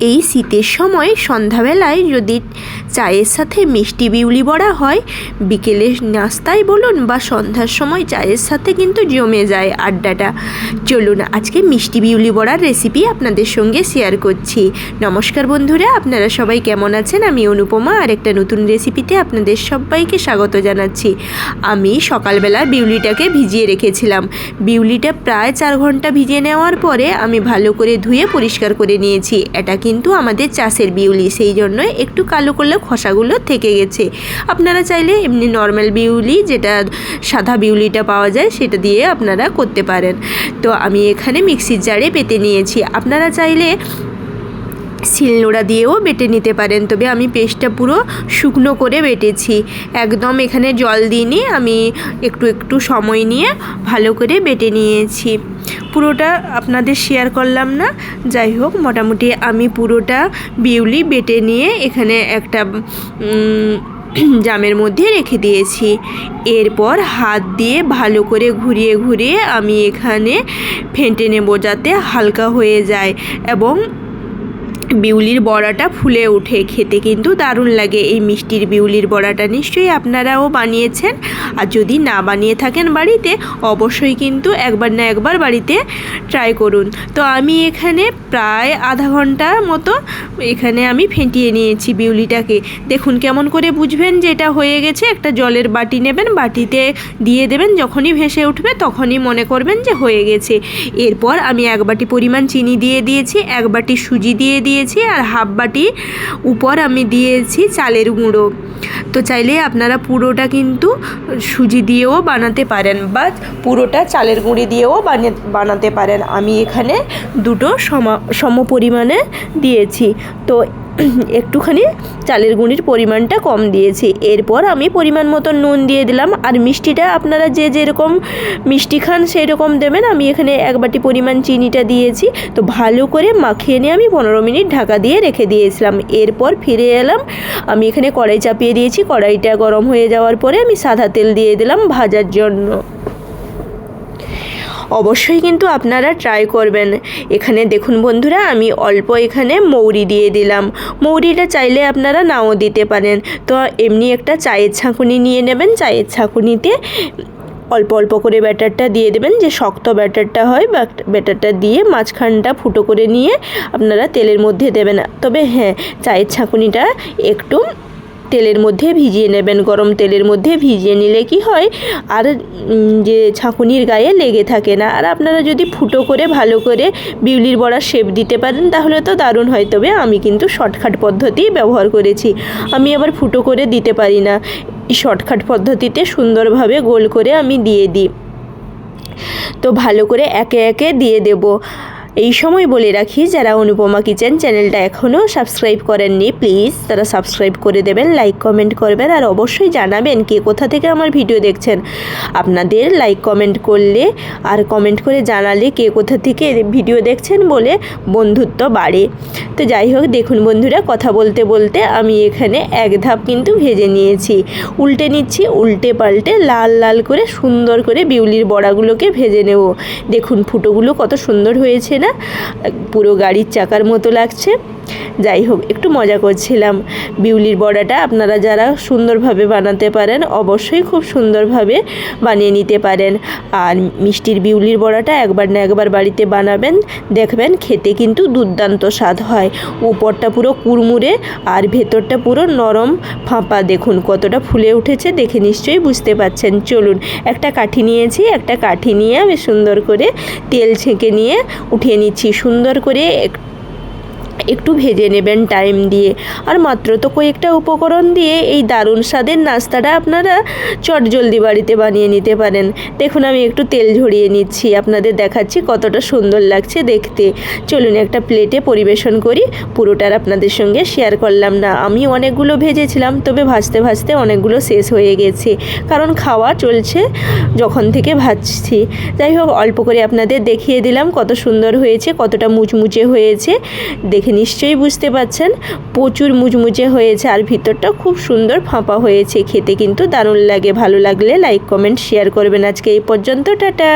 এই শীতের সময় সন্ধ্যাবেলায় যদি চায়ের সাথে মিষ্টি বিউলি বড়া হয় বিকেলের নাস্তায় বলুন বা সন্ধ্যার সময় চায়ের সাথে কিন্তু জমে যায় আড্ডাটা। চলুন আজকে মিষ্টি বিউলি বড়ার রেসিপি আপনাদের সঙ্গে শেয়ার করছি। নমস্কার বন্ধুরা, আপনারা সবাই কেমন আছেন? আমি অনুপমা, আর একটা নতুন রেসিপিতে আপনাদের সবাইকে স্বাগত জানাচ্ছি। আমি সকালবেলা বিউলিটাকে ভিজিয়ে রেখেছিলাম। বিউলিটা প্রায় চার ঘণ্টা ভিজিয়ে নেওয়ার পরে আমি ভালো করে ধুয়ে পরিষ্কার করে নিয়েছি। এটা কিন্তু আমাদের চাষের বিউলি, সেই জন্য একটু কালো করলে খসাগুলো থেকে গেছে। আপনারা চাইলে এমনি নর্মাল বিউলি, যেটা সাদা বিউলিটা পাওয়া যায়, সেটা দিয়ে আপনারা করতে পারেন। তো আমি এখানে মিক্সির জারে পেতে নিয়েছি। আপনারা চাইলে শিলনোড়া দিয়েও বেটে নিতে পারেন, তবে আমি পেস্টটা পুরো শুকনো করে বেটেছি। একদম এখানে জল দিইনি, আমি একটু একটু সময় নিয়ে ভালো করে বেটে নিয়েছি। পুরোটা আপনাদের শেয়ার করলাম না। যাই হোক, মোটামুটি আমি পুরোটা বিউলি বেটে নিয়ে এখানে একটা জামের মধ্যে রেখে দিয়েছি। এরপর হাত দিয়ে ভালো করে ঘুরিয়ে ঘুরিয়ে আমি এখানে ফেন্টে নেব যাতে হালকা হয়ে যায় এবং বিউলির বড়াটা ফুলে ওঠে। খেতে কিন্তু দারুণ লাগে। এই মিষ্টির বিউলির বড়াটা নিশ্চয়ই আপনারাও বানিয়েছেন। আর যদি না বানিয়ে থাকেন বাড়িতে, অবশ্যই কিন্তু একবার না একবার বাড়িতে ট্রাই করুন। তো আমি এখানে প্রায় আধা ঘণ্টার মতো এখানে আমি ফেটিয়ে নিয়েছি বিউলিটাকে। দেখুন কেমন করে বুঝবেন যে এটা হয়ে গেছে। একটা জলের বাটি নেবেন, বাটিতে দিয়ে দেবেন, যখনই ভেসে উঠবে তখনই মনে করবেন যে হয়ে গেছে। এরপর আমি এক বাটি পরিমাণ চিনি দিয়ে দিয়েছি, এক বাটি সুজি দিয়ে দিয়েছি। দিয়েছি আর হাফ বাটি উপর আমি দিয়েছি চালের গুঁড়ো। তো চাইলে আপনারা পুরোটা কিন্তু সুজি দিয়েও বানাতে পারেন বা পুরোটা চালের গুঁড়ি দিয়েও বানাতে পারেন। আমি এখানে দুটো সম সম পরিমাণে দিয়েছি। তো একটুখানি চালের গুঁড়ির পরিমাণটা কম দিয়েছি। এরপর আমি পরিমাণ মতো নুন দিয়ে দিলাম। আর মিষ্টিটা আপনারা যে যেরকম মিষ্টি খান সেই রকম দেবেন। আমি এখানে এক বাটি পরিমাণ চিনিটা দিয়েছি। তো ভালো করে মাখিয়ে নিয়ে আমি পনেরো মিনিট ঢাকা দিয়ে রেখে দিয়েছিলাম। এরপর ফিরে এলাম। আমি এখানে কড়াই চাপিয়ে দিয়েছি। কড়াইটা গরম হয়ে যাওয়ার পরে আমি সাদা তেল দিয়ে দিলাম ভাজার জন্য। অবশ্যই কিন্তু আপনারা ট্রাই করবেন। এখানে দেখুন বন্ধুরা, আমি অল্প এখানে মৌরি দিয়ে দিলাম। মৌরিটা চাইলে আপনারা নাও দিতে পারেন। তো এমনি একটা চায়ের ছাঁকুনি নিয়ে নেবেন। চায়ের ছাঁকুনিতে অল্প অল্প করে ব্যাটারটা দিয়ে দেবেন, যে শক্ত ব্যাটারটা হয় ব্যাটারটা দিয়ে মাঝখানটা ফুটো করে নিয়ে আপনারা তেলের মধ্যে দেবেন। তবে হ্যাঁ চায়ের ছাঁকুনিটা একটু তেলের মধ্যে ভিজিয়ে নেবেন, গরম তেলের মধ্যে ভিজিয়ে নিলে কি হয়? আর যে ছাঁকুনির গায়ে লেগে থাকে না। আর আপনারা যদি ফুটো করে, ভালো করে বিউলির বড়া শেপ দিতে পারেন, তাহলে তো দারুণ হয়। তবে আমি কিন্তু শর্টকাট পদ্ধতি ব্যবহার করেছি। আমি আবার ফুটো করে দিতে পারি না। শর্টকাট পদ্ধতিতে সুন্দরভাবে গোল করে আমি দিয়ে দিই। তো ভালো করে একে একে দিয়ে দেবো। এই সময় বলে রাখি, যারা অনুপমা কিচেন চ্যানেলটা এখনও সাবস্ক্রাইব করেননি, প্লিজ তারা সাবস্ক্রাইব করে দেবেন, লাইক, কমেন্ট করবেন আর অবশ্যই জানাবেন কে কোথা থেকে আমার ভিডিও দেখছেন। আপনাদের লাইক, কমেন্ট করলে আর কমেন্ট করে জানালে কে কোথা থেকে ভিডিও দেখছেন বলে বন্ধুত্ব বাড়ে। তো যাই হোক, দেখুন বন্ধুরা, কথা বলতে বলতে আমি এখানে এক ধাপ কিন্তু ভেজে নিয়েছি। উল্টে নিচ্ছি, উল্টে পাল্টে লাল লাল করে সুন্দর করে বিউলির বড়াগুলোকে ভেজে নেব। দেখুন ফুটোগুলো কত সুন্দর হয়েছে না? পুরো গাড়ির চাকার মতো লাগছে। যাই হোক, একটু মজা করছিলাম। বিউলির বড়াটা আপনারা যারা সুন্দরভাবে বানাতে পারেন, অবশ্যই খুব সুন্দরভাবে বানিয়ে নিতে পারেন। আর মিষ্টির বিউলির বড়াটা একবার না একবার বাড়িতে বানাবেন, দেখবেন খেতে কিন্তু দুর্দান্ত স্বাদ হয়। উপরটা পুরো কুড়মুড়ে আর ভেতরটা পুরো নরম ফাঁপা। দেখুন কতটা ফুলে উঠেছে, দেখে নিশ্চয়ই বুঝতে পাচ্ছেন। চলুন, একটা কাঠি নিয়েছি, একটা কাঠি নিয়ে আমি সুন্দর করে তেল ছেঁকে নিয়ে উঠিয়ে নিচ্ছি। সুন্দর করে একটু ভেজে নেবেন টাইম দিয়ে। আর মাত্র তো কয়েকটা উপকরণ দিয়ে এই দারুণ স্বাদের নাস্তাটা আপনারা চট জলদি বাড়িতে বানিয়ে নিতে পারেন। দেখুন, আমি একটু তেল ঝরিয়ে নিচ্ছি। আপনাদের দেখাচ্ছি কতটা সুন্দর লাগছে দেখতে। চলুন, একটা প্লেটে পরিবেশন করি। পুরোটার আপনাদের সঙ্গে শেয়ার করলাম না। আমি অনেকগুলো ভেজেছিলাম, তবে ভাজতে ভাজতে অনেকগুলো শেষ হয়ে গেছে। কারণ খাওয়া চলছে যখন থেকে ভাজছি। যাই হোক, অল্প করে আপনাদের দেখিয়ে দিলাম কত সুন্দর হয়েছে, কতটা মুচমুচে হয়েছে। দেখে নিশ্চয়ই বুঝতে পাচ্ছেন প্রচুর মুজমুজে হয়েছে আর ভিতরটা খুব সুন্দর ফাঁপা হয়েছে। খেতে কিন্তু দারুণ লাগে, ভালো লাগলে লাইক কমেন্ট শেয়ার করবেন আজকে এই পর্যন্ত, টাটা।